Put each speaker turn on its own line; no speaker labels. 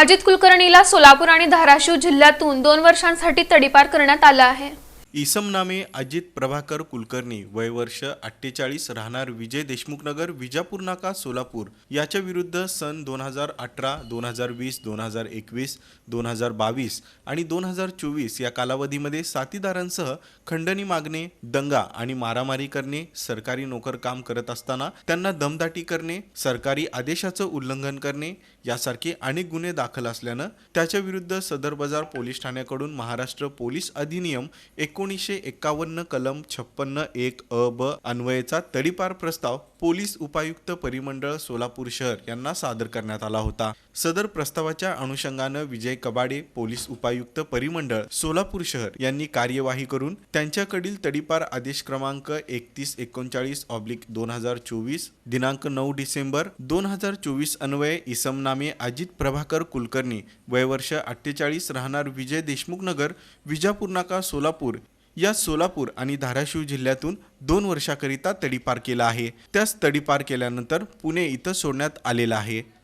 अजित कुलकर्णीला सोलापूर आणि धाराशिव जिल्ह्यातून दोन वर्षांसाठी तडीपार करण्यात आला आहे.
इसम नामे अजित प्रभाकर कुलकर्णी वयवर्ष अठ्ठेचाळीस राहणार विजय देशमुख नगर विजापूर नाका सोलापूर. याच्या विरुद्ध सन दोन हजार अठरा दोन हजार वीस दोन हजार एकवीस दोन हजार बावीस आणि दोन हजार चोवीस या कालावधीमध्ये साथीदारांसह खंडणी मागणे दंगा आणि मारामारी करणे सरकारी नोकर काम करत असताना त्यांना दमदाटी करणे सरकारी आदेशाचं उल्लंघन करणे यासारखे अनेक गुन्हे दाखल असल्यानं त्याच्या विरुद्ध सदर बाजार पोलीस ठाण्याकडून महाराष्ट्र पोलीस अधिनियम एक एकोणीसशे एक्कावन्न कलम छप्पन्न एक अ ब अन्वयेचा तडीपार प्रस्ताव पोलीस उपायुक्त परिमंडळ सोलापूर शहर यांना सादर करण्यात आला होता. सदर प्रस्तावाच्या अनुषंगानं विजय कबाडे पोलीस उपायुक्त परिमंडळ सोलापूर शहर यांनी कार्यवाही करून त्यांच्याकडील तडीपार आदेश क्रमांक एकतीस एकोणचाळीस ऑब्लिक दोन हजार चोवीस दिनांक नऊ डिसेंबर दोन हजार चोवीस अन्वये इसम नामे अजित प्रभाकर कुलकर्णी वयवर्ष अठ्ठेचाळीस राहणार विजय देशमुख नगर विजापूर नाका सोलापूर या सोलापूर आणि धाराशिव जिल्ह्यातून दोन वर्षाकरिता तडीपार केला आहे. त्यास तडीपार केल्यानंतर पुणे इथं सोडण्यात आलेला आहे.